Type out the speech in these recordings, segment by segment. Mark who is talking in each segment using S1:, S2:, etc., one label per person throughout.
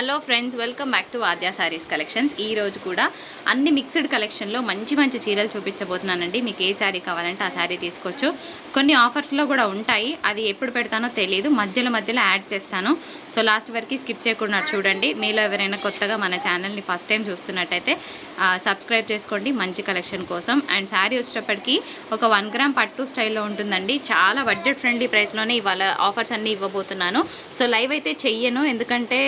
S1: Hello friends welcome back to Adya sarees collections. ఈ రోజు కూడా అన్ని మిక్స్డ్ కలెక్షన్లో మంచి మంచి చీరలు చూపించబోతున్నానండి. మీకు ఏ శారీ కావాలంటే ఆ శారీ తీసుకోవచ్చు. కొన్ని ఆఫర్స్లో కూడా ఉంటాయి. అది ఎప్పుడు పెడతానో తెలియదు. మధ్యలో మధ్యలో యాడ్ చేస్తాను. సో లాస్ట్ వరకు స్కిప్ చేయకుండా చూడండి. మీలో ఎవరైనా కొత్తగా మన ఛానల్ని ఫస్ట్ టైం చూస్తున్నట్టయితే సబ్స్క్రైబ్ చేసుకోండి. మంచి కలెక్షన్ కోసం. అండ్ శారీ వచ్చేటప్పటికి ఒక వన్ గ్రామ్ పట్టు స్టైల్లో ఉంటుందండి. చాలా బడ్జెట్ ఫ్రెండ్లీ ప్రైస్లోనే ఇవాళ ఆఫర్స్ అన్నీ ఇవ్వబోతున్నాను. సో లైవ్ అయితే చెయ్యను. ఎందుకంటే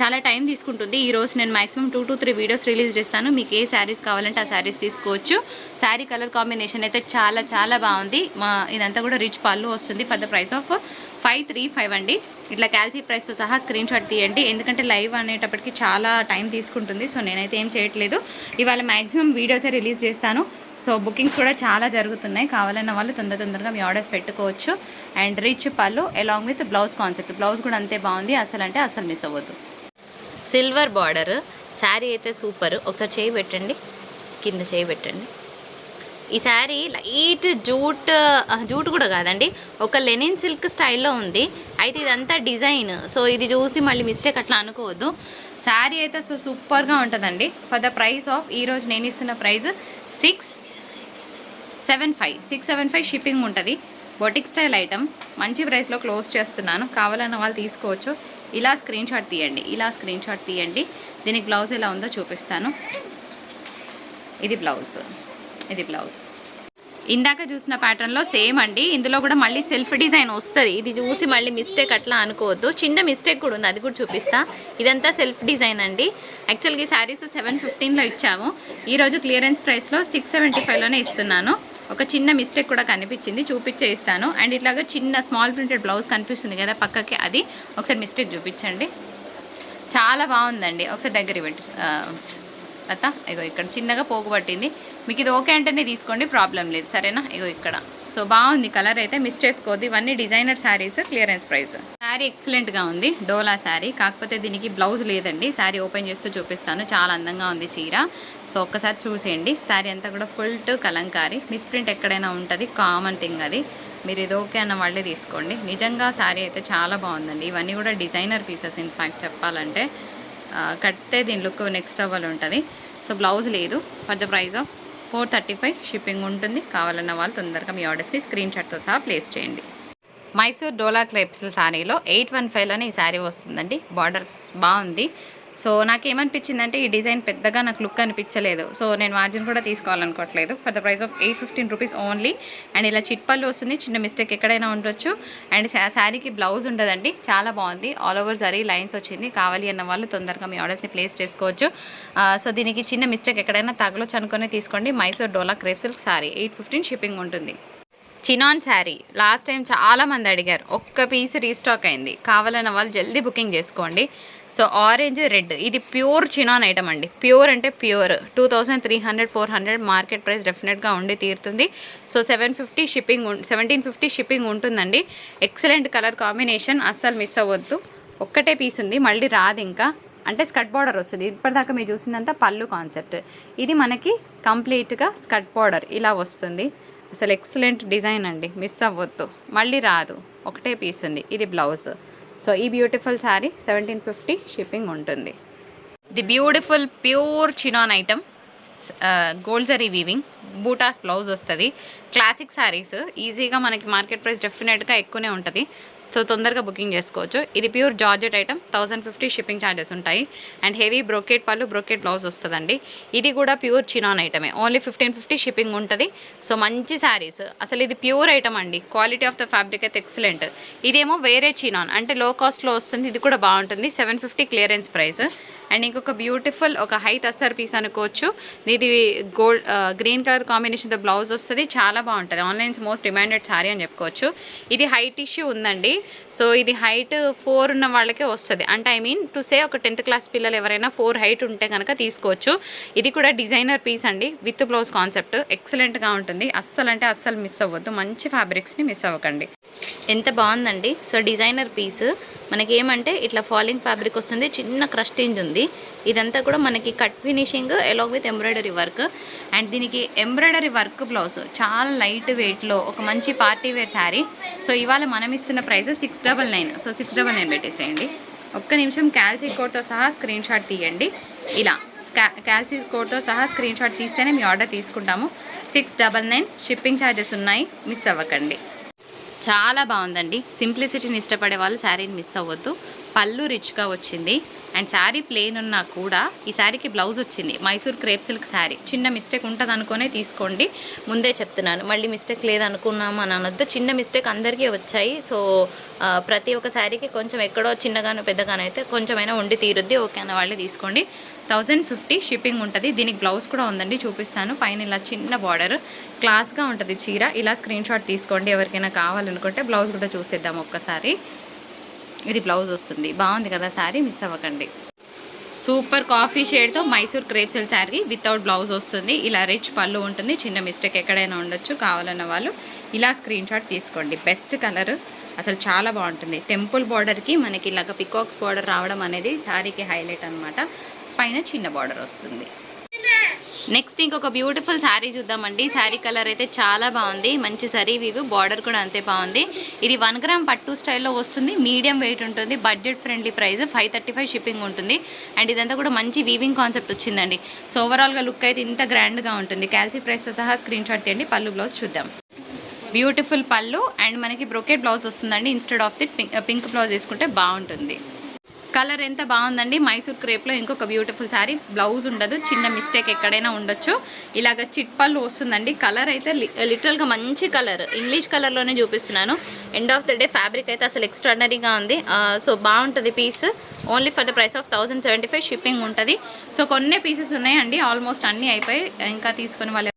S1: చాలా టైం తీసుకుంటుంది. ఈరోజు నేను maximum two to three videos release చేస్తాను. మీకు ఏ శారీస్ కావాలంటే ఆ శారీస్ తీసుకోవచ్చు. శారీ కలర్ కాంబినేషన్ అయితే చాలా చాలా బాగుంది. మా ఇదంతా కూడా రిచ్ పళ్ళు వస్తుంది. For the price of five three five అండి. ఇట్లా క్యాల్సీ ప్రైస్తో సహా స్క్రీన్ షాట్ తీయండి. ఎందుకంటే లైవ్ అనేటప్పటికి చాలా టైం తీసుకుంటుంది. సో నేనైతే ఏం చేయట్లేదు. ఇవాళ మ్యాక్సిమం వీడియోసే రిలీజ్ చేస్తాను. సో బుకింగ్స్ కూడా చాలా జరుగుతున్నాయి. కావాలన్న వాళ్ళు తొందర తొందరగా మీ ఆర్డర్స్ పెట్టుకోవచ్చు. And rich pallu along with blouse concept. Blouse కూడా అంతే బాగుంది. అసలు అంటే అసలు మిస్ అవ్వద్దు. Silver border. శారీ అయితే సూపర్. ఒకసారి చేయి పెట్టండి. కింద చేయి పెట్టండి. ఈ శారీ లైట్ జూట్ జూట్ కూడా కాదండి. ఒక లెనిన్ సిల్క్ స్టైల్లో ఉంది. అయితే ఇదంతా డిజైన్. సో ఇది చూసి మళ్ళీ మిస్టేక్ అట్లా అనుకోవద్దు. శారీ అయితే సో సూపర్గా ఉంటుందండి. ఫర్ ద ప్రైస్ ఆఫ్ ఈరోజు నేను ఇస్తున్న price six seven five six seven five shipping ఉంటుంది. Boutique style item. మంచి ప్రైస్లో క్లోజ్ చేస్తున్నాను. కావాలన్న వాళ్ళు తీసుకోవచ్చు. ఇలా స్క్రీన్ షాట్ తీయండి. ఇలా స్క్రీన్ షాట్ తీయండి. దీనికి బ్లౌజ్ ఎలా ఉందో చూపిస్తాను. ఇది బ్లౌజ్. ఇది బ్లౌజ్. ఇందాక చూసిన ప్యాటర్న్లో సేమ్ అండి. ఇందులో కూడా మళ్ళీ సెల్ఫ్ డిజైన్ వస్తుంది. ఇది చూసి మళ్ళీ మిస్టేక్ అట్లా అనుకోవద్దు. చిన్న మిస్టేక్ కూడా ఉంది. అది కూడా చూపిస్తా. ఇదంతా సెల్ఫ్ డిజైన్ అండి. యాక్చువల్గా ఈ శారీస్ సెవెన్ ఫిఫ్టీన్లో ఇచ్చాము. ఈరోజు క్లియరెన్స్ ప్రైస్లో సిక్స్ సెవెంటీ ఫైవ్లోనే ఇస్తున్నాను. ఒక చిన్న మిస్టేక్ కూడా కనిపించింది చూపించే ఇస్తాను. అండ్ ఇట్లాగా చిన్న స్మాల్ ప్రింటెడ్ బ్లౌజ్ కనిపిస్తుంది కదా పక్కకి అది ఒకసారి మిస్టేక్ చూపించండి. చాలా బాగుందండి. ఒకసారి దగ్గర పెట్టి అత్త ఇగో ఇక్కడ చిన్నగా పోగు పట్టింది. మీకు ఇది ఓకే అంటేనే తీసుకోండి ప్రాబ్లం లేదు. సరేనా? ఇగో ఇక్కడ. సో బాగుంది కలర్ అయితే మిస్ చేసుకోవద్దు. ఇవన్నీ designer sarees clearance price. Saree ఎక్సలెంట్గా ఉంది డోలా శారీ. కాకపోతే దీనికి బ్లౌజ్ లేదండి. శారీ ఓపెన్ చేస్తూ చూపిస్తాను. చాలా అందంగా ఉంది చీర. సో ఒక్కసారి చూసేయండి. శారీ అంతా కూడా ఫుల్ టు కలంకారీ. మిస్ప్రింట్ ఎక్కడైనా ఉంటుంది కామన్ థింగ్ అది. మీరు ఇది ఓకే అన్న వాళ్ళే తీసుకోండి. నిజంగా శారీ అయితే చాలా బాగుందండి. ఇవన్నీ కూడా డిజైనర్ పీసెస్ ఇన్ఫ్యాక్ట్ చెప్పాలంటే. కట్టే దీని లుక్ నెక్స్ట్ అవ్వాలి ఉంటుంది. సో బ్లౌజ్ లేదు. For the price of four thirty five shipping ఉంటుంది. కావాలన్న వాళ్ళు తొందరగా మీ ఆర్డర్స్ని స్క్రీన్ షాట్తో సహా ప్లేస్ చేయండి. మైసూర్ డోలా క్రేప్స్ శారీలో ఎయిట్ వన్ ఫైవ్లోనే ఈ శారీ వస్తుందండి. బార్డర్ బాగుంది. సో నాకేమనిపించిందంటే ఈ డిజైన్ పెద్దగా నాకు లుక్ అనిపించలేదు. సో నేను మార్జిన్ కూడా తీసుకోవాలనుకోవట్లేదు. For the price of eight fifteen rupees only and ఇలా చిట్పల్లు వస్తుంది చిన్న మిస్టేక్ ఎక్కడైనా ఉండొచ్చు. అండ్ శారీకి బ్లౌజ్ ఉండదండి. చాలా బాగుంది. ఆల్ ఓవర్ జరీ లైన్స్ వచ్చింది. కావాలి అన్న వాళ్ళు తొందరగా మీ ఆర్డర్స్ని ప్లేస్ చేసుకోవచ్చు. సో దీనికి చిన్న మిస్టేక్ ఎక్కడైనా తగలొచ్చు చనుకొని తీసుకోండి. Mysore Dola crepe silk saree eight fifteen shipping ఉంటుంది. చినాన్ శారీ లాస్ట్ టైం చాలా మంది అడిగారు. ఒక్క పీస్ రీస్టాక్ అయింది. కావాలన్న వాళ్ళు జల్దీ బుకింగ్ చేసుకోండి. So orange red. ఇది ప్యూర్ చినాన్ ఐటమ్ అండి. ప్యూర్ అంటే pure. Two thousand three hundred four hundred market price డెఫినెట్గా ఉండి తీరుతుంది. So seven fifty shipping seventeen fifty shipping ఉంటుందండి. Excellent colour combination. అస్సలు మిస్ అవ్వద్దు. ఒక్కటే పీస్ ఉంది. మళ్ళీ రాదు ఇంకా. అంటే స్కట్ బార్డర్ వస్తుంది. ఇప్పటిదాకా మీరు చూసిందంతా పళ్ళు కాన్సెప్ట్. ఇది మనకి కంప్లీట్గా స్కట్ బార్డర్. ఇలా వస్తుంది. అసలు ఎక్సలెంట్ డిజైన్ అండి. మిస్ అవ్వద్దు. మళ్ళీ రాదు. ఒకటే పీస్ ఉంది. ఇది బ్లౌజ్. సో ఈ beautiful saree seventeen fifty shipping ఉంటుంది. The beautiful pure chinon item gold zari weaving butas blouse వస్తుంది. క్లాసిక్ శారీస్ ఈజీగా మనకి మార్కెట్ ప్రైస్ డెఫినెట్గా ఎక్కువనే ఉంటుంది. సో తొందరగా బుకింగ్ చేసుకోవచ్చు. ఇది pure georgette item. Thousand fifty shipping charges ఉంటాయి. And heavy brocade pallu brocade blouse వస్తుందండి. ఇది కూడా ప్యూర్ చినాన్ ఐటమే. ఓన్లీ ఫిఫ్టీన్ ఫిఫ్టీ షిప్పింగ్ ఉంటుంది. సో మంచి శారీస్. అసలు ఇది ప్యూర్ ఐటమ్ అండి. క్వాలిటీ ఆఫ్ ద ఫ్యాబ్రిక్ అయితే ఎక్సలెంట్. ఇదేమో వేరే చినాన్. అంటే లో కాస్ట్లో వస్తుంది. ఇది కూడా బాగుంటుంది. Seven fifty clearance price. And ఇంకొక బ్యూటిఫుల్ ఒక హై తస్సర్ పీస్ అనుకోవచ్చు. ఇది గోల్డ్ గ్రీన్ కలర్ కాంబినేషన్తో బ్లౌజ్ వస్తుంది. చాలా బాగుంటుంది. ఆన్లైన్స్ మోస్ట్ డిమాండెడ్ శారీ అని చెప్పుకోవచ్చు. ఇది హైట్ ఇష్యూ ఉందండి. సో ఇది హైట్ ఫోర్ ఉన్న వాళ్ళకే వస్తుంది. అంటే ఐ మీన్ టు సే ఒక టెన్త్ క్లాస్ పిల్లలు ఎవరైనా ఫోర్ హైట్ ఉంటే కనుక తీసుకోవచ్చు. ఇది కూడా డిజైనర్ పీస్ అండి. విత్ బ్లౌజ్ కాన్సెప్ట్ ఎక్సలెంట్గా ఉంటుంది. అస్సలు అంటే అస్సలు మిస్ అవ్వద్దు. మంచి ఫ్యాబ్రిక్స్ని మిస్ అవ్వకండి. ఎంత బాగుందండి. So designer piece. మనకి ఏమంటే ఇట్లా ఫాలింగ్ ఫ్యాబ్రిక్ వస్తుంది. చిన్న క్రస్టింగ్ ఉంది. ఇదంతా కూడా మనకి cut finishing along with embroidery work and దీనికి ఎంబ్రాయిడరీ వర్క్ బ్లౌజ్ చాలా లైట్ వెయిట్లో ఒక మంచి పార్టీ వేర్ శారీ సో ఇవాళ మనం ఇస్తున్న price six double nine so six double nine పెట్టేసేయండి. ఒక్క నిమిషం క్యాల్సీ కోడ్తో సహా స్క్రీన్ షాట్ తీయండి. ఇలా క్యాల్సీ కోడ్తో సహా స్క్రీన్ షాట్ తీస్తేనే మీ ఆర్డర్ తీసుకుంటాము. Six double nine shipping charges ఉన్నాయి. మిస్ అవ్వకండి. చాలా బాగుందండి. సింప్లిసిటీని ఇష్టపడే వాళ్ళు శారీని మిస్ అవ్వద్దు. పళ్ళు రిచ్గా వచ్చింది. అండ్ శారీ ప్లెయిన్ ఉన్నా కూడా ఈ శారీకి బ్లౌజ్ వచ్చింది. Mysore crepe silk saree. చిన్న మిస్టేక్ ఉంటుంది అనుకునే తీసుకోండి. ముందే చెప్తున్నాను. మళ్ళీ మిస్టేక్ లేదనుకున్నాము అని అనొద్దు. చిన్న మిస్టేక్ అందరికీ వచ్చాయి. సో ప్రతి ఒక్క శారీకి కొంచెం ఎక్కడో చిన్నగానో పెద్దగానో అయితే కొంచెమైనా ఉండి తీరుద్ది. ఓకే అన్న వాళ్ళే తీసుకోండి. థౌజండ్ ఫిఫ్టీ షిప్పింగ్ ఉంటుంది. దీనికి బ్లౌజ్ కూడా ఉందండి చూపిస్తాను. పైన ఇలా చిన్న బార్డర్ క్లాస్గా ఉంటుంది చీర. ఇలా స్క్రీన్ షాట్ తీసుకోండి ఎవరికైనా కావాలనుకుంటే బ్లౌజ్ కూడా చూసేద్దాం ఒక్కసారి. ఇది బ్లౌజ్ వస్తుంది. బాగుంది కదా శారీ మిస్ అవ్వకండి. Super coffee షేడ్తో Mysore crepe silk saree without blouse వస్తుంది. ఇలా రిచ్ పళ్ళు ఉంటుంది. చిన్న మిస్టేక్ ఎక్కడైనా ఉండొచ్చు కావాలన్న వాళ్ళు ఇలా స్క్రీన్ షాట్ తీసుకోండి. బెస్ట్ కలర్ అసలు చాలా బాగుంటుంది. టెంపుల్ బార్డర్కి మనకి ఇలాగ పికాక్స్ బార్డర్ రావడం అనేది శారీకి హైలైట్ అనమాట పైన చిన్న బార్డర్ వస్తుంది. నెక్స్ట్ ఇంకొక బ్యూటిఫుల్ శారీ చూద్దామండి. శారీ కలర్ అయితే చాలా బాగుంది. మంచి సరీ వీవ్ బార్డర్ కూడా అంతే బాగుంది. ఇది వన్ గ్రామ్ పట్టు స్టైల్లో వస్తుంది. మీడియం వెయిట్ ఉంటుంది. Budget friendly price five thirty five shipping ఉంటుంది. అండ్ ఇదంతా కూడా మంచి వీవింగ్ కాన్సెప్ట్ వచ్చిందండి. సో ఓవరాల్గా లుక్ అయితే ఇంత గ్రాండ్గా ఉంటుంది. క్యాల్సీ ప్రైస్తో సహా స్క్రీన్ షాట్ తీయండి. పళ్ళు బ్లౌజ్ చూద్దాం. బ్యూటిఫుల్ పళ్ళు. అండ్ మనకి బ్రొకెట్ బ్లౌజ్ వస్తుందండి. Instead of the pink blouse వేసుకుంటే బాగుంటుంది. కలర్ ఎంత బాగుందండి? మైసూర్ క్రేప్లో ఇంకొక బ్యూటిఫుల్ శారీ బ్లౌజ్ ఉండదు చిన్న మిస్టేక్ ఎక్కడైనా ఉండొచ్చు. ఇలాగ చిట్పల్లు వస్తుందండి. కలర్ అయితే లి- లిటరల్గా మంచి కలర్. ఇంగ్లీష్ కలర్లోనే చూపిస్తున్నాను. End of the day fabric అయితే అసలు ఎక్స్ట్రాడనరీగా ఉంది. సో బాగుంటుంది piece only for the price of thousand seventy five shipping ఉంటుంది. సో కొన్ని పీసెస్ ఉన్నాయండి. ఆల్మోస్ట్ అన్నీ అయిపోయి ఇంకా తీసుకుని వాళ్ళు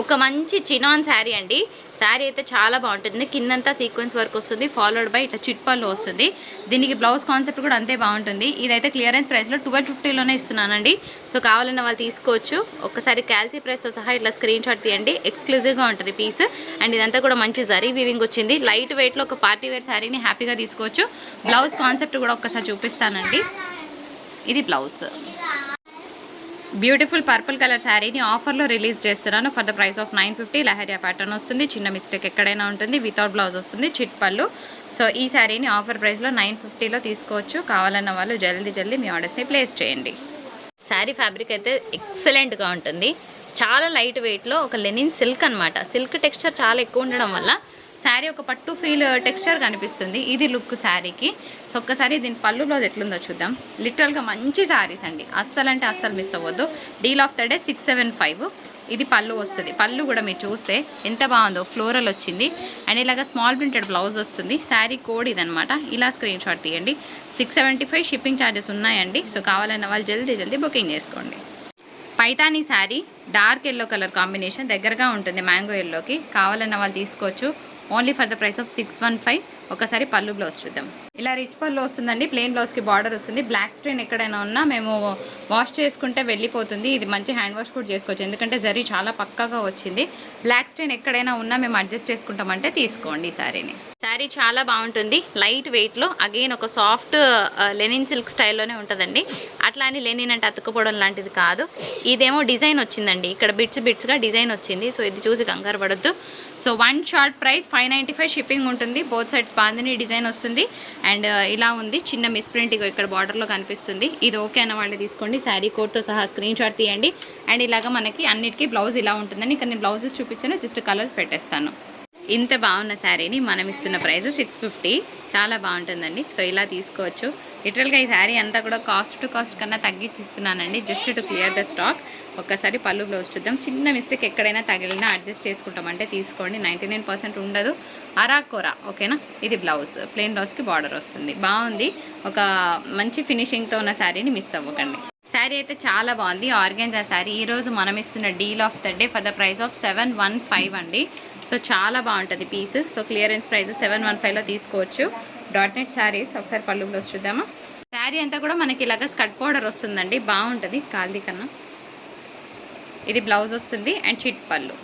S1: ఒక మంచి చినాన్ శారీ అండి. శారీ అయితే చాలా బాగుంటుంది. కిందంతా సీక్వెన్స్ వర్క్ వస్తుంది. ఫాలోడ్ బై ఇట్లా చిట్పల్లో వస్తుంది. దీనికి బ్లౌజ్ కాన్సెప్ట్ కూడా అంతే బాగుంటుంది. ఇదైతే క్లియరెన్స్ ప్రైస్లో ట్వెల్వ్ ఫిఫ్టీలోనే ఇస్తున్నానండి. సో కావాలన్న వాళ్ళు తీసుకోవచ్చు. ఒక్కసారి క్యాల్సీ ప్రైస్తో సహా ఇట్లా స్క్రీన్ షాట్ తీయండి. ఎక్స్క్లూజివ్గా ఉంటుంది పీస్. అండ్ ఇదంతా కూడా మంచి జరీ వీవింగ్ వచ్చింది. లైట్ వెయిట్లో ఒక పార్టీ వేర్ శారీని హ్యాపీగా తీసుకోవచ్చు. బ్లౌజ్ కాన్సెప్ట్ కూడా ఒక్కసారి చూపిస్తానండి. ఇది బ్లౌజ్. బ్యూటిఫుల్ పర్పుల్ కలర్ శారీని ఆఫర్లో రిలీజ్ చేస్తున్నాను. For the price of nine fifty leheriya pattern వస్తుంది. చిన్న మిస్టేక్ ఎక్కడైనా ఉంటుంది. వితౌట్ బ్లౌజ్ వస్తుంది. చిట్ పళ్ళు. సో ఈ శారీని ఆఫర్ ప్రైస్లో నైన్ ఫిఫ్టీలో తీసుకోవచ్చు. కావాలన్న వాళ్ళు జల్దీ జల్దీ మీ ఆర్డర్స్ని ప్లేస్ చేయండి. శారీ ఫ్యాబ్రిక్ అయితే ఎక్సలెంట్గా ఉంటుంది. చాలా లైట్ వెయిట్లో ఒక లెనిన్ సిల్క్ అనమాట సిల్క్ టెక్స్చర్ చాలా ఎక్కువ ఉండడం వల్ల శారీ ఒక పట్టు ఫీల్ uh, టెక్స్చర్ కనిపిస్తుంది. ఇది లుక్ శారీకి. సో ఒక్కసారి దీని పళ్ళులో ఎట్లుందో చూద్దాం. లిటరల్గా మంచి శారీస్ అండి. అస్సలు అంటే అస్సలు మిస్ అవ్వద్దు. Deal of the day six seven five ఇది పళ్ళు వస్తుంది. పళ్ళు కూడా మీరు చూస్తే ఎంత బాగుందో ఫ్లోరల్ వచ్చింది. అండ్ ఇలాగ స్మాల్ ప్రింటెడ్ బ్లౌజ్ వస్తుంది. శారీ కోడ్ ఇదనమాట ఇలా స్క్రీన్ షాట్ తీయండి. Six seventy five shipping charges ఉన్నాయండి. సో కావాలన్న వాళ్ళు జల్దీ జల్దీ బుకింగ్ చేసుకోండి. Paithani saree dark yellow colour combination దగ్గరగా ఉంటుంది మ్యాంగో ఎల్లోకి కావాలన్న వాళ్ళు తీసుకోవచ్చు. Only for the price of six one five ఒకసారి పళ్ళు బ్లౌజ్ చూద్దాం. ఇలా రిచ్ పళ్ళు వస్తుందండి ప్లెయిన్ బ్లౌజ్కి బార్డర్ వస్తుంది. బ్లాక్ స్ట్రెయిన్ ఎక్కడైనా ఉన్నా మేము వాష్ చేసుకుంటే వెళ్ళిపోతుంది. ఇది మంచి హ్యాండ్ వాష్ కూడా చేసుకోవచ్చు. ఎందుకంటే జరీ చాలా పక్కాగా వచ్చింది. బ్లాక్ స్ట్రెయిన్ ఎక్కడైనా ఉన్నా మేము అడ్జస్ట్ చేసుకుంటామంటే తీసుకోండి ఈ శారీని శారీ చాలా బాగుంటుంది. లైట్ వెయిట్లో అగైన్ ఒక సాఫ్ట్ లెనిన్ సిల్క్ స్టైల్లోనే ఉంటుందండి. అట్లా అని లెనిన్ అంటే అతుక్కుపోవడం లాంటిది కాదు. ఇదేమో డిజైన్ వచ్చిందండి. ఇక్కడ బిట్స్ బిట్స్గా డిజైన్ వచ్చింది. సో ఇది చూసి కంగారు పడద్దు. So one short price five five shipping ఉంటుంది. బోత్ సైడ్స్ స్పాందిని డిజైన్ వస్తుంది. అండ్ uh, ఇలా ఉంది. చిన్న మిస్ప్రింట్ ఇగో ఇక్కడ బార్డర్లో కనిపిస్తుంది. ఇది ఓకే అన్న వాళ్ళు తీసుకోండి. శారీ కోడ్తో సహా స్క్రీన్ షాట్ తీయండి. అండ్ ఇలాగ మనకి అన్నిటికీ బ్లౌజ్ ఇలా ఉంటుందని. ఇక్కడ నేను బ్లౌజెస్ చూపించాను. జస్ట్ కలర్స్ పెట్టేస్తాను. ఇంత బాగున్న శారీని మనం ఇస్తున్న ప్రైస్ సిక్స్ ఫిఫ్టీ చాలా బాగుంటుందండి. సో ఇలా తీసుకోవచ్చు. లిటరల్గా ఈ శారీ అంతా కూడా కాస్ట్ టు కాస్ట్ కన్నా తగ్గించి ఇస్తున్నానండి just to clear the stock ఒక్కసారి పళ్ళు బ్లౌజ్ చూద్దాం. చిన్న మిస్టేక్ ఎక్కడైనా తగిలినా అడ్జస్ట్ చేసుకుంటామంటే తీసుకోండి. నైంటీ నైన్ పర్సెంట్ ఉండదు. అరాకోరా. ఓకేనా ఇది బ్లౌజ్ ప్లెయిన్ బ్లౌజ్కి బార్డర్ వస్తుంది. బాగుంది. ఒక మంచి ఫినిషింగ్తో ఉన్న శారీని మిస్ అవ్వకండి. శారీ అయితే చాలా బాగుంది. ఆర్గెన్జా శారీ. ఈరోజు మనం ఇస్తున్న deal of the day for the price of seven one five అండి. సో చాలా బాగుంటుంది piece. So clearance price seven one ఫైవ్లో తీసుకోవచ్చు. డాట్ నెట్ శారీస్ ఒకసారి పళ్ళు బ్లౌజ్ చూద్దామా. శారీ అంతా కూడా మనకి ఇలాగ స్కట్ పౌడర్ వస్తుందండి. బాగుంటుంది కాల్ది కన్నా. ఇది బ్లౌజ్ వస్తుంది అండ్ చిట్ పళ్ళు.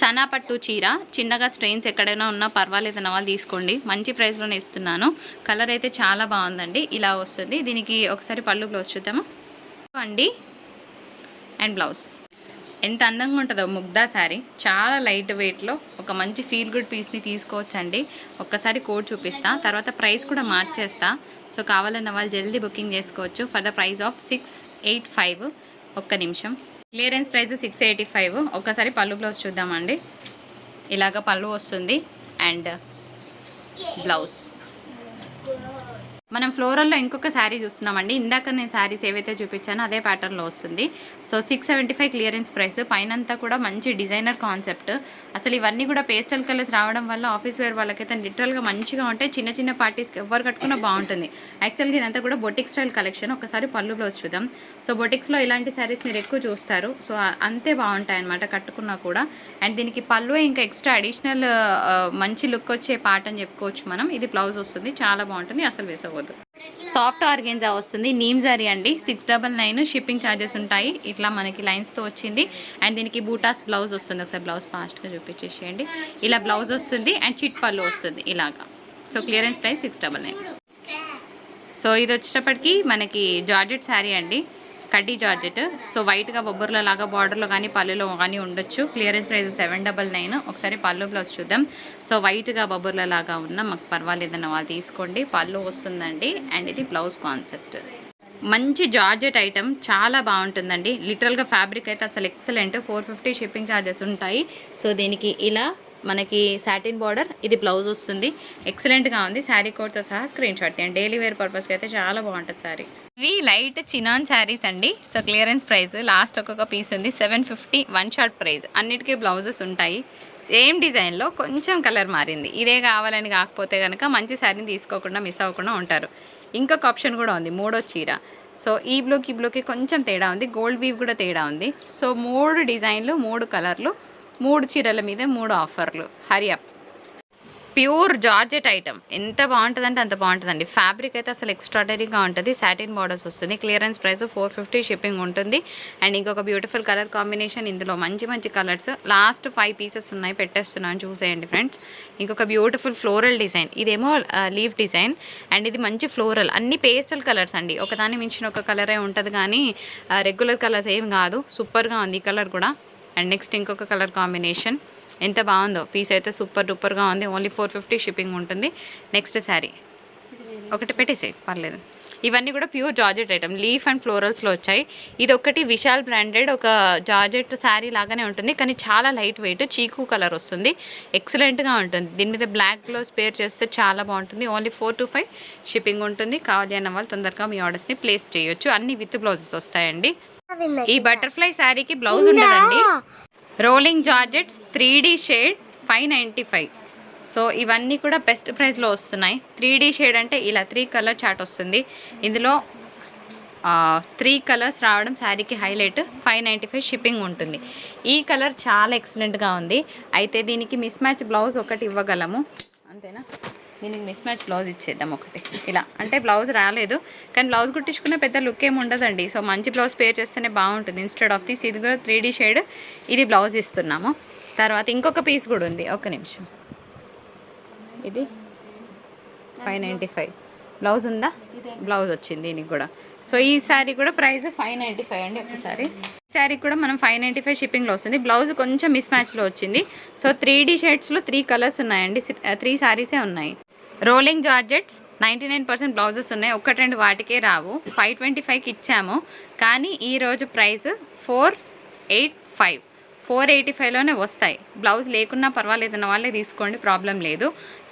S1: సనా పట్టు చీర. చిన్నగా స్ట్రెయిన్స్ ఎక్కడైనా ఉన్నా పర్వాలేదు నవాలు వాళ్ళు తీసుకోండి. మంచి ప్రైస్లోనే ఇస్తున్నాను. కలర్ అయితే చాలా బాగుందండి. ఇలా వస్తుంది. దీనికి ఒకసారి పళ్ళు బ్లౌజ్ చూద్దామా. అండి అండ్ బ్లౌజ్. ఎంత అందంగా ఉంటుందో ముగ్ధా శారీ. చాలా లైట్ వెయిట్లో ఒక మంచి ఫీల్ గుడ్ పీస్ని తీసుకోవచ్చండి. ఒక్కసారి కోడ్ చూపిస్తా. తర్వాత ప్రైస్ కూడా మార్చేస్తా. సో కావాలన్న వాళ్ళు జల్దీ బుకింగ్ చేసుకోవచ్చు. For the price of six eight five ఒక్క నిమిషం. Clearance price six eighty five ఒక్కసారి పళ్ళు బ్లౌజ్ చూద్దామండి. ఇలాగ పళ్ళు వస్తుంది. అండ్ బ్లౌజ్ మనం ఫ్లోరల్లో ఇంకొక శారీ చూస్తున్నామండి. ఇందాక నేను శారీస్ ఏవైతే చూపించానో అదే ప్యాటర్న్లో వస్తుంది. So six seventy five clearance price. పైనంతా కూడా మంచి డిజైనర్ కాన్సెప్ట్. అసలు ఇవన్నీ కూడా పేస్టల్ కలర్స్ రావడం వల్ల ఆఫీస్ వేర్ వాళ్ళకైతే లిటరల్గా మంచిగా ఉంటాయి. చిన్న చిన్న పార్టీస్కి ఎవరు కట్టుకున్నా బాగుంటుంది. యాక్చువల్గా ఇదంతా కూడా బొటిక్ స్టైల్ కలెక్షన్. ఒకసారి పళ్ళు బ్లౌజ్ చూద్దాం. సో బొటిక్స్లో ఇలాంటి శారీస్ మీరు ఎక్కువ చూస్తారు. సో అంతే బాగుంటాయి అనమాట కట్టుకున్నా కూడా. అండ్ దీనికి పళ్ళు ఇంకా ఎక్స్ట్రా అడిషనల్ మంచి లుక్ వచ్చే పార్ట్ అని చెప్పుకోవచ్చు మనం. ఇది బ్లౌజ్ వస్తుంది. చాలా బాగుంటుంది. అసలు వేసుకోవచ్చు వేసవద్దు సాఫ్ట్ ఆర్గెన్జా వస్తుంది. నీమ్ జరీ అండి. Six double nine shipping charges ఉంటాయి. ఇట్లా మనకి లైన్స్తో వచ్చింది. అండ్ దీనికి బూటాస్ బ్లౌజ్ వస్తుంది. ఒకసారి బ్లౌజ్ ఫాస్ట్గా చూపించేసేయండి. ఇలా బ్లౌజ్ వస్తుంది. అండ్ చిట్ పళ్ళు వస్తుంది. ఇలాగా. So clearance price six double nine. So ఇది వచ్చేటప్పటికి మనకి జార్జెట్ శారీ అండి. కడ్డీ జార్జెట్. సో వైట్గా బొబ్బర్ల లాగా బార్డర్లో కానీ పళ్ళులో కానీ ఉండొచ్చు. Clearance price seven double nine ఒకసారి పళ్ళు బ్లౌజ్ చూద్దాం. సో వైట్గా బొబ్బర్ల లాగా ఉన్న మాకు పర్వాలేదన్న వాళ్ళు తీసుకోండి. పళ్ళు వస్తుందండి. అండ్ ఇది బ్లౌజ్ కాన్సెప్ట్ మంచి జార్జెట్ ఐటమ్ చాలా బాగుంటుందండి. లిటరల్గా ఫ్యాబ్రిక్ అయితే అసలు excellent four fifty shipping charges ఉంటాయి. సో దీనికి ఇలా మనకి సాటిన్ బార్డర్ ఇది బ్లౌజ్ వస్తుంది. ఎక్సలెంట్గా ఉంది. శారీ కోడ్తో సహా స్క్రీన్ షాట్ తీయండి డైలీ వేర్ పర్పస్కి అయితే చాలా బాగుంటుంది శారీ ఇవి లైట్ చినాన్ శారీస్ అండి. సో క్లియరెన్స్ ప్రైస్ లాస్ట్ ఒక్కొక్క పీస్ ఉంది. Seven fifty one short price. అన్నిటికీ బ్లౌజెస్ ఉంటాయి. సేమ్ డిజైన్లో కొంచెం కలర్ మారింది. ఇదే కావాలని కాకపోతే కనుక మంచి శారీని తీసుకోకుండా మిస్ అవ్వకుండా ఉంటారు. ఇంకొక ఆప్షన్ కూడా ఉంది. మూడో చీర. సో ఈ బ్లూకి ఈ బ్లూకి కొంచెం తేడా ఉంది. గోల్డ్ వీవ్ కూడా తేడా ఉంది. సో మూడు డిజైన్లు మూడు కలర్లు మూడు చీరల మీద మూడు ఆఫర్లు. Hurry up pure georgette item. ఎంత బాగుంటుందంటే అంత బాగుంటుందండి. ఫ్యాబ్రిక్ అయితే అసలు ఎక్స్ట్రాడనరీగా ఉంటుంది. సాటిన్ బార్డర్స్ వస్తుంది. Clearance price four fifty shipping ఉంటుంది. అండ్ ఇంకొక బ్యూటిఫుల్ కలర్ కాంబినేషన్ ఇందులో మంచి మంచి కలర్స్ లాస్ట్ ఫైవ్ పీసెస్ ఉన్నాయి. పెట్టేస్తున్నాను. చూసేయండి ఫ్రెండ్స్ ఇంకొక బ్యూటిఫుల్ ఫ్లోరల్ డిజైన్ ఇదేమో లీవ్ డిజైన్ అండ్ ఇది మంచి ఫ్లోరల్ అన్ని పేస్టల్ కలర్స్ అండి. ఒకదాని మించిన ఒక కలరే ఉంటుంది కానీ రెగ్యులర్ కలర్స్ ఏం కాదు. సూపర్గా ఉంది ఈ కలర్ కూడా. అండ్ నెక్స్ట్ ఇంకొక కలర్ కాంబినేషన్ ఎంత బాగుందో. పీస్ అయితే సూపర్ డూపర్గా ఉంది. ఓన్లీ ఫోర్ ఫిఫ్టీ షిప్పింగ్ ఉంటుంది. నెక్స్ట్ శారీ ఒకటి పెట్టేసేయి పర్లేదు. ఇవన్నీ కూడా pure georgette item leaf and ఫ్లోరల్స్లో వచ్చాయి. ఇది ఒకటి విశాల్ బ్రాండెడ్ ఒక జార్జెట్ శారీ లాగానే ఉంటుంది. కానీ చాలా లైట్ వెయిట్ చీకు కలర్ వస్తుంది. ఎక్సలెంట్గా ఉంటుంది. దీని మీద బ్లాక్ గ్లోవ్స్ పేర్ చేస్తే చాలా బాగుంటుంది. Only four two five shipping ఉంటుంది. కావాలి అన్న వాళ్ళు తొందరగా మీ ఆర్డర్స్ని ప్లేస్ చేయొచ్చు. అన్ని విత్ బ్లౌజెస్ వస్తాయండి. ఈ బటర్ఫ్లై శారీకి బ్లౌజ్ ఉండదండి rolling georgettes three D shade five ninety five so ఇవన్నీ కూడా బెస్ట్ ప్రైస్లో వస్తున్నాయి. త్రీ డీ షేడ్ అంటే ఇలా త్రీ కలర్ చాట్ వస్తుంది. ఇందులో త్రీ కలర్స్ రావడం శారీకి highlight five ninety five shipping ఉంటుంది. ఈ కలర్ చాలా ఎక్సలెంట్గా ఉంది. అయితే దీనికి మిస్ మ్యాచ్ బ్లౌజ్ ఒకటి ఇవ్వగలము. అంతేనా? దీనికి మిస్ మ్యాచ్ బ్లౌజ్ ఇచ్చేద్దాం ఒకటి. ఇలా. అంటే బ్లౌజ్ రాలేదు. కానీ బ్లౌజ్ కుట్టించుకున్న పెద్ద లుక్ ఏమి ఉండదండి. సో మంచి బ్లౌజ్ పేర్ చేస్తేనే బాగుంటుంది. ఇన్స్టెడ్ ఆఫ్ దిస్ ఇది కూడా త్రీ డీ షేడ్ ఇది బ్లౌజ్ ఇస్తున్నాము. తర్వాత ఇంకొక పీస్ కూడా ఉంది. ఒక నిమిషం. ఇది ఫైవ్ నైంటీ ఫైవ్. బ్లౌజ్ ఉందా? బ్లౌజ్ వచ్చింది దీనికి కూడా. సో ఈ శారీ కూడా ప్రైస్ ఫైవ్ నైంటీ ఫైవ్ అండి ఒకసారి శారీ కూడా మనం ఫైవ్ నైంటీ ఫైవ్ షిప్పింగ్లో వస్తుంది. బ్లౌజ్ కొంచెం మిస్ మ్యాచ్లో వచ్చింది. సో త్రీ డీ షేడ్స్లో త్రీ కలర్స్ ఉన్నాయండి. త్రీ శారీసే ఉన్నాయి. Rolling georgettes ninety nine percent blouses ఉన్నాయి. ఒకటి రెండు వాటికే రావు. ఫైవ్ ట్వంటీ ఫైవ్కి ఇచ్చాము. కానీ ఈరోజు price four eight five four eighty ఫైవ్లోనే వస్తాయి. బ్లౌజ్ లేకున్నా పర్వాలేదన్న వాళ్ళే తీసుకోండి ప్రాబ్లం లేదు.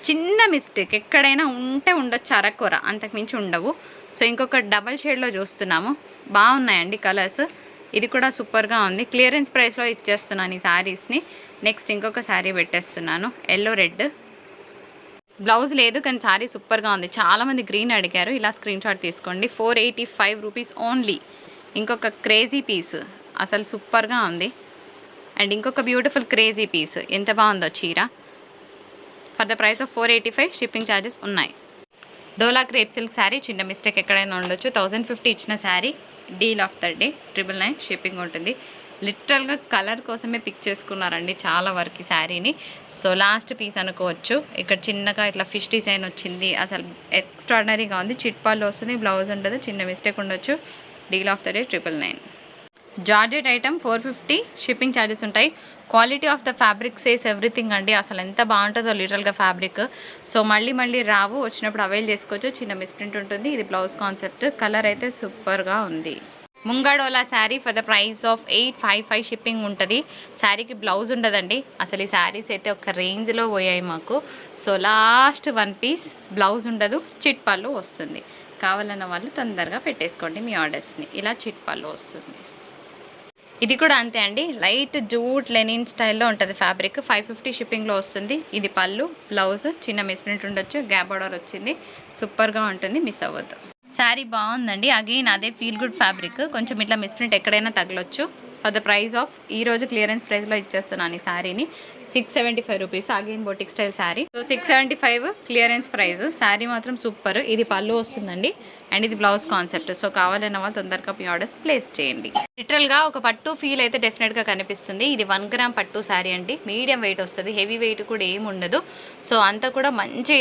S1: చిన్న మిస్టేక్ ఎక్కడైనా ఉంటే ఉండొచ్చు అరకొర అంతకుమించి ఉండవు. సో ఇంకొక డబల్ షేడ్లో చూస్తున్నాము. బాగున్నాయండి కలర్స్ ఇది కూడా సూపర్గా ఉంది. క్లియరెన్స్ ప్రైస్లో ఇచ్చేస్తున్నాను ఈ శారీస్ని నెక్స్ట్ ఇంకొక శారీ పెట్టేస్తున్నాను. ఎల్లో రెడ్ బ్లౌజ్ లేదు కానీ సారీ సూపర్గా ఉంది. చాలామంది గ్రీన్ అడిగారు. ఇలా స్క్రీన్ షాట్ తీసుకోండి. Four eighty five rupees only. ఇంకొక క్రేజీ పీస్. అసలు సూపర్గా ఉంది. అండ్ ఇంకొక బ్యూటిఫుల్ క్రేజీ పీస్. ఎంత బాగుందో చీర. For the price of four eighty five shipping charges ఉన్నాయి. డోలా క్రేప్ సిల్క్ శారీ చిన్న మిస్టేక్ ఎక్కడైనా ఉండొచ్చు. థౌజండ్ ఫిఫ్టీ ఇచ్చిన sari deal of the day triple nine shipping ఉంటుంది. లిటరల్గా కలర్ కోసమే పిక్ చేసుకున్నారండి చాలా వరకు శారీని. సో లాస్ట్ పీస్ అనుకోవచ్చు. ఇక్కడ చిన్నగా ఇట్లా ఫిష్ డిజైన్ వచ్చింది. అసలు ఎక్స్ట్రాడినరీగా ఉంది. చిట్పాలు వస్తుంది బ్లౌజ్ ఉండదు చిన్న మిస్టేక్ ఉండొచ్చు. Deal of the day triple nine georgette item four fifty shipping charges ఉంటాయి. Quality of the fabric says everything అండి. అసలు ఎంత బాగుంటుందో లిటరల్గా ఫ్యాబ్రిక్ సో మళ్ళీ మళ్ళీ రావు. వచ్చినప్పుడు అవైల్ చేసుకోవచ్చు. చిన్న మిస్ప్రింట్ ఉంటుంది. ఇది బ్లౌజ్ కాన్సెప్ట్ కలర్ అయితే సూపర్గా ఉంది. ముంగాడోలా sari for the price of eight five five shipping ఉంటుంది. శారీకి బ్లౌజ్ ఉండదండి. అసలు ఈ శారీస్ అయితే ఒక రేంజ్లో పోయాయి మాకు. So last one piece blouse ఉండదు. చిట్ పళ్ళు వస్తుంది. కావాలన్న వాళ్ళు తొందరగా పెట్టేసుకోండి మీ ఆర్డర్స్ని ఇలా చిట్ పళ్ళు వస్తుంది. ఇది కూడా అంతే అండి. లైట్ జూట్ లెనిన్ స్టైల్లో ఉంటుంది ఫ్యాబ్రిక్ ఫైవ్ ఫిఫ్టీ షిప్పింగ్లో వస్తుంది. ఇది పళ్ళు బ్లౌజ్ చిన్న మిస్ప్రింట్ ఉండొచ్చు. గ్యాప్ ఆర్డర్ వచ్చింది. సూపర్గా ఉంటుంది. మిస్ అవ్వద్దు. శారీ బాగుందండి. అగైన్ అదే ఫీల్ గుడ్ ఫ్యాబ్రిక్ కొంచెం ఇట్లా మిస్ప్రింట్ ఎక్కడైనా తగలొచ్చు. ఫర్ ద ప్రైస్ ఆఫ్ ఈ రోజు క్లియరెన్స్ ప్రైస్లో ఇచ్చేస్తున్నాను ఈ శారీని. Six seventy five rupees again boutique style sari so six seventy five clearance price sari మాత్రం సూపర్ ఇది పళ్ళు వస్తుందండి. అండ్ ఇది బ్లౌజ్ కాన్సెప్ట్ సో కావాలన్న వాళ్ళు తొందరగా మీ ఆర్డర్స్ ప్లేస్ చేయండి. లిటరల్గా ఒక పట్టు ఫీల్ అయితే డెఫినెట్గా కనిపిస్తుంది. ఇది వన్ గ్రామ్ పట్టు శారీ అండి. మీడియం వెయిట్ వస్తుంది. హెవీ వెయిట్ కూడా ఏమి ఉండదు. సో అంతా కూడా మంచి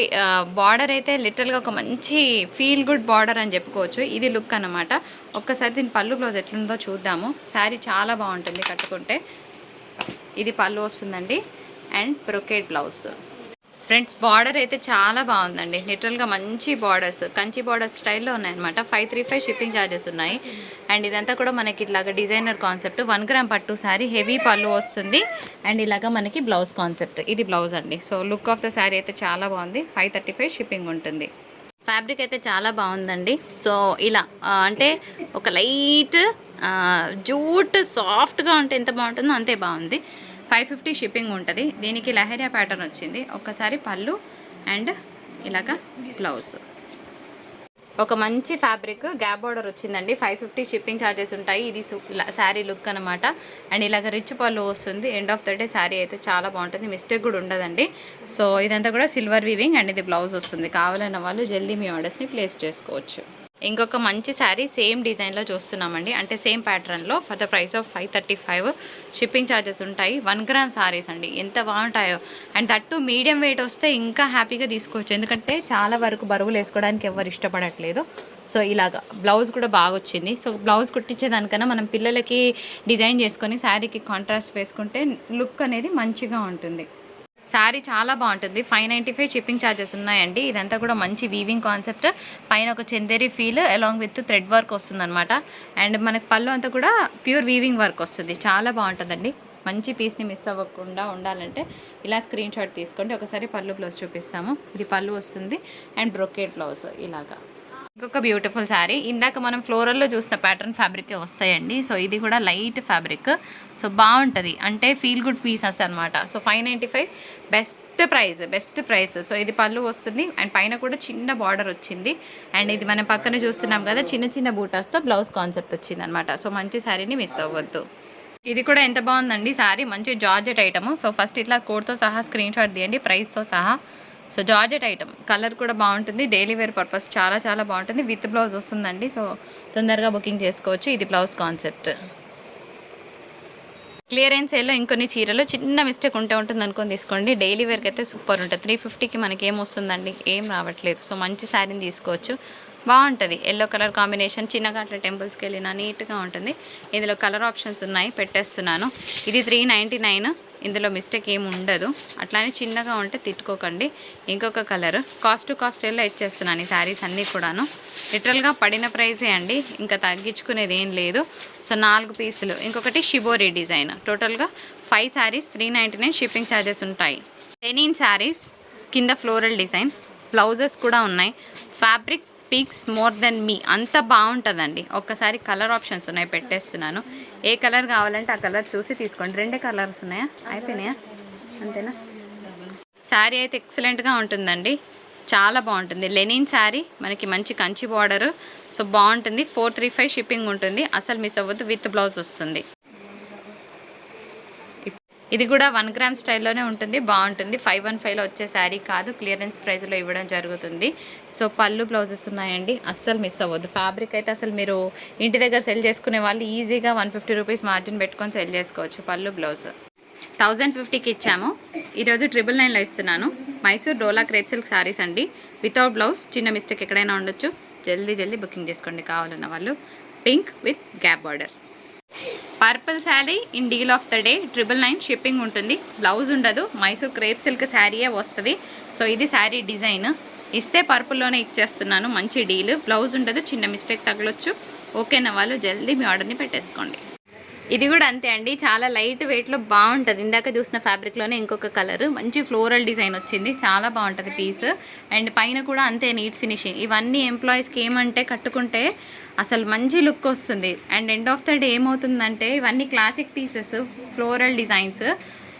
S1: బార్డర్ అయితే లిటరల్గా ఒక మంచి ఫీల్ గుడ్ బార్డర్ అని చెప్పుకోవచ్చు. ఇది లుక్ అన్నమాట. ఒక్కసారి దీని పళ్ళు బ్లౌజ్ ఎట్లుందో చూద్దాము. శారీ చాలా బాగుంటుంది కట్టుకుంటే. ఇది పళ్ళు వస్తుందండి. And brocade blouse friends border అయితే చాలా బాగుందండి. లిటరల్గా మంచి బార్డర్స్ కంచి బార్డర్ స్టైల్లో ఉన్నాయన్నమాట. Five three five shipping charges ఉన్నాయి. అండ్ ఇదంతా కూడా మనకి ఇలాగ డిజైనర్ కాన్సెప్ట్ వన్ గ్రామ్ పట్టు శారీ హెవీ పళ్ళు వస్తుంది. అండ్ ఇలాగ మనకి బ్లౌజ్ కాన్సెప్ట్ ఇది బ్లౌజ్ అండి. So look of the sari అయితే చాలా బాగుంది. ఫైవ్ థర్టీ ఫైవ్ షిప్పింగ్ ఉంటుంది. ఫ్యాబ్రిక్ అయితే చాలా బాగుందండి. సో ఇలా అంటే ఒక లైట్ జూట్ సాఫ్ట్గా ఉంటే ఎంత బాగుంటుందో అంతే బాగుంది. ఫైవ్ ఫిఫ్టీ షిప్పింగ్ ఉంటుంది. దీనికి లహరియా ప్యాటర్న్ వచ్చింది. ఒక్కసారి పళ్ళు అండ్ ఇలాగ బ్లౌజ్ ఒక మంచి ఫ్యాబ్రిక్ గ్యాప్ బార్డర్ వచ్చిందండి. ఫైవ్ ఫిఫ్టీ షిప్పింగ్ ఛార్జెస్ ఉంటాయి. ఇది శారీ లుక్ అనమాట అండ్ ఇలాగ రిచ్ పళ్ళు వస్తుంది. End of the day sari అయితే చాలా బాగుంటుంది. మిస్టేక్ కూడా ఉండదండి. సో ఇదంతా కూడా సిల్వర్ వీవింగ్ అండ్ ఇది బ్లౌజ్ వస్తుంది. కావాలన్న వాళ్ళు జల్దీ మీ ఆర్డర్స్ని ప్లేస్ చేసుకోవచ్చు. ఇంకొక మంచి శారీ సేమ్ డిజైన్లో చూస్తున్నామండి. అంటే సేమ్ ప్యాటర్న్లో for the price of five thirty five shipping charges ఉంటాయి. వన్ గ్రామ్ శారీస్ అండి. ఎంత బాగుంటాయో. అండ్ దట్టు మీడియం వెయిట్ వస్తే ఇంకా హ్యాపీగా తీసుకోవచ్చు. ఎందుకంటే చాలా వరకు బరువులు వేసుకోవడానికి ఎవరు ఇష్టపడట్లేదు. సో ఇలాగా బ్లౌజ్ కూడా బాగా వచ్చింది. సో బ్లౌజ్ కుట్టించేదానికన్నా మనం పిల్లలకి డిజైన్ చేసుకొని శారీకి కాంట్రాస్ట్ వేసుకుంటే లుక్ అనేది మంచిగా ఉంటుంది. శారీ చాలా బాగుంటుంది. Five ninety five shipping charges ఉన్నాయండి. ఇదంతా కూడా మంచి వీవింగ్ కాన్సెప్ట్ పైన ఒక Chanderi feel along with thread work వస్తుందన్నమాట. అండ్ మనకు పళ్ళు అంతా కూడా ప్యూర్ వీవింగ్ వర్క్ వస్తుంది. చాలా బాగుంటుందండి. మంచి పీస్ని మిస్ అవ్వకుండా ఉండాలంటే ఇలా స్క్రీన్ షాట్ తీసుకోండి. ఒకసారి పళ్ళు బ్లౌజ్ చూపిస్తాము. ఇది పళ్ళు వస్తుంది. అండ్ బ్రొకేట్ బ్లౌజ్ ఇలాగా. ఇంకొక బ్యూటిఫుల్ శారీ ఇందాక మనం ఫ్లోరల్లో చూసిన ప్యాటర్న్ ఫ్యాబ్రిక్ వస్తాయండి. సో ఇది కూడా లైట్ ఫ్యాబ్రిక్ సో బాగుంటుంది. అంటే ఫీల్ గుడ్ పీసెస్ అనమాట so five ninety five best price best price so ఇది పళ్ళు వస్తుంది. అండ్ పైన కూడా చిన్న బార్డర్ వచ్చింది. అండ్ ఇది మనం పక్కన చూస్తున్నాం కదా చిన్న చిన్న బూటాస్తో బ్లౌజ్ కాన్సెప్ట్ వచ్చింది అనమాట సో మంచి శారీని మిస్ అవ్వద్దు. ఇది కూడా ఎంత బాగుందండి శారీ మంచి జార్జెట్ ఐటమ్ సో ఫస్ట్ ఇట్లా కోడ్తో సహా స్క్రీన్ షాట్ తీయండి ప్రైస్తో సహా. సో జార్జెట్ ఐటమ్ కలర్ కూడా బాగుంటుంది డైలీ వేర్ పర్పస్ చాలా చాలా బాగుంటుంది విత్ బ్లౌజ్ వస్తుందండి సో తొందరగా బుకింగ్ చేసుకోవచ్చు ఇది బ్లౌజ్ కాన్సెప్ట్. క్లియరెన్స్ సేల్లో ఇంకొన్ని చీరలు చిన్న మిస్టేక్ ఉంటే ఉంటుంది అనుకొని తీసుకోండి డైలీ వేర్కి అయితే సూపర్ ఉంటుంది త్రీ ఫిఫ్టీకి మనకి ఏం వస్తుందండి ఏం రావట్లేదు సో మంచి శారీని తీసుకోవచ్చు బాగుంటుంది ఎల్లో కలర్ కాంబినేషన్ చిన్నగా అట్లా టెంపుల్స్కి వెళ్ళినా నీట్గా ఉంటుంది ఇందులో కలర్ ఆప్షన్స్ ఉన్నాయి పెట్టేస్తున్నాను ఇది త్రీ నైంటీ నైన్ ఇందులో మిస్టేక్ ఏమి ఉండదు. అట్లానే చిన్నగా ఉంటే తిట్టుకోకండి. ఇంకొక కలర్ కాస్ట్ టు కాస్ట్ ఎలా ఇచ్చేస్తున్నాను ఈ శారీస్ అన్నీ కూడాను? లిటరల్గా పడిన ప్రైజే అండి. ఇంకా తగ్గించుకునేది ఏం లేదు. సో నాలుగు పీసులు. ఇంకొకటి షిబోరి డిజైన్ టోటల్గా five sarees three ninety nine shipping charges ఉంటాయి. లెనిన్ శారీస్ కింద ఫ్లోరల్ డిజైన్ బ్లౌజెస్ కూడా ఉన్నాయి. Fabric speaks more than me అంత బాగుంటుందండి. ఒక్కసారి కలర్ ఆప్షన్స్ ఉన్నాయి పెట్టేస్తున్నాను. ఏ కలర్ కావాలంటే ఆ కలర్ చూసి తీసుకోండి. రెండే కలర్స్ ఉన్నాయా? అయిపోయినాయా? అంతేనా? శారీ అయితే ఎక్సలెంట్గా ఉంటుందండి. చాలా బాగుంటుంది. లెనిన్ శారీ మనకి మంచి కంచి బార్డరు సో బాగుంటుంది. ఫోర్ త్రీ ఫైవ్ షిప్పింగ్ ఉంటుంది. అసలు మిస్ అవ్వద్దు. విత్ బ్లౌజ్ వస్తుంది. ఇది కూడా వన్ గ్రామ్ స్టైల్లోనే ఉంటుంది బాగుంటుంది. ఫైవ్ వన్ ఫైవ్లో వచ్చే శారీ కాదు క్లియరెన్స్ ప్రైస్లో ఇవ్వడం జరుగుతుంది. సో పళ్ళు బ్లౌజెస్ ఉన్నాయండి అస్సలు మిస్ అవ్వద్దు. ఫ్యాబ్రిక్ అయితే అసలు మీరు ఇంటి దగ్గర సెల్ చేసుకునే వాళ్ళు ఈజీగా వన్ ఫిఫ్టీ రూపీస్ మార్జిన్ పెట్టుకొని సెల్ చేసుకోవచ్చు పళ్ళు బ్లౌజ్. థౌజండ్ ఫిఫ్టీకి ఇచ్చాము. ఈరోజు ట్రిపుల్ నైన్లో ఇస్తున్నాను. Mysore dola crepe silk sarees అండి. వితౌట్ బ్లౌజ్ చిన్న మిస్టేక్ ఎక్కడైనా ఉండొచ్చు. జల్దీ జల్దీ బుకింగ్ చేసుకోండి కావాలన్న వాళ్ళు. Pink with gap border purple sari in deal of the day triple nine shipping ఉంటుంది. బ్లౌజ్ ఉండదు. మైసూర్ క్రేప్ సిల్క్ శారీయే వస్తుంది. సో ఇది శారీ డిజైన్ ఇస్తే పర్పుల్లోనే ఇచ్చేస్తున్నాను. మంచి డీల్ బ్లౌజ్ ఉండదు. చిన్న మిస్టేక్ తగలొచ్చు. ఓకేనా వాళ్ళు జల్దీ మీ ఆర్డర్ని పెట్టేసుకోండి. ఇది కూడా అంతే అండి. చాలా లైట్ వెయిట్లో బాగుంటుంది. ఇందాక చూసిన ఫ్యాబ్రిక్లోనే ఇంకొక కలర్ మంచి ఫ్లోరల్ డిజైన్ వచ్చింది. చాలా బాగుంటుంది పీస్ అండ్ పైన కూడా అంతే నీట్ ఫినిషింగ్ ఇవన్నీ ఎంప్లాయీస్కి ఏమంటే కట్టుకుంటే అసలు మంచి లుక్ వస్తుంది. And end of the day ఏమవుతుందంటే ఇవన్నీ classic pieces floral designs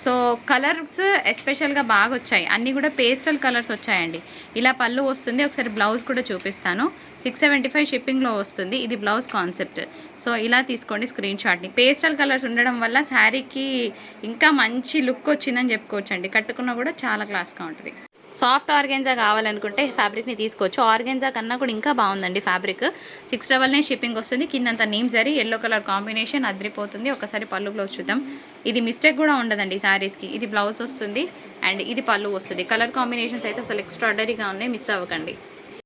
S1: so colours ఎస్పెషల్గా బాగా వచ్చాయి. అన్నీ కూడా పేస్టల్ కలర్స్ వచ్చాయండి. ఇలా పళ్ళు వస్తుంది. ఒకసారి బ్లౌజ్ కూడా చూపిస్తాను. సిక్స్ సెవెంటీ ఫైవ్ షిప్పింగ్లో వస్తుంది. ఇది బ్లౌజ్ కాన్సెప్ట్ సో ఇలా తీసుకోండి స్క్రీన్ షాట్ని పేస్టల్ కలర్స్ ఉండడం వల్ల శారీకి ఇంకా మంచి లుక్ వచ్చిందని చెప్పుకోవచ్చండి. కట్టుకున్నా కూడా చాలా క్లాస్గా ఉంటుంది. సాఫ్ట్ ఆర్గెన్జా కావాలనుకుంటే ఫ్యాబ్రిక్ని తీసుకోవచ్చు. ఆర్గెన్జా కన్నా కూడా ఇంకా బాగుందండి fabric. Six double nine shipping వస్తుంది. కిందంత నీమ్ జరీ ఎల్లో కలర్ కాంబినేషన్ అదిరిపోతుంది. ఒకసారి పళ్ళు బ్లౌజ్ చూద్దాం. ఇది మిస్టేక్ కూడా ఉండదండి ఈ శారీస్కి. ఇది బ్లౌజ్ వస్తుంది అండ్ ఇది పళ్ళు వస్తుంది. కలర్ కాంబినేషన్స్ అయితే అసలు ఎక్స్ట్రాడరీగా ఉన్నాయి. మిస్ అవ్వకండి.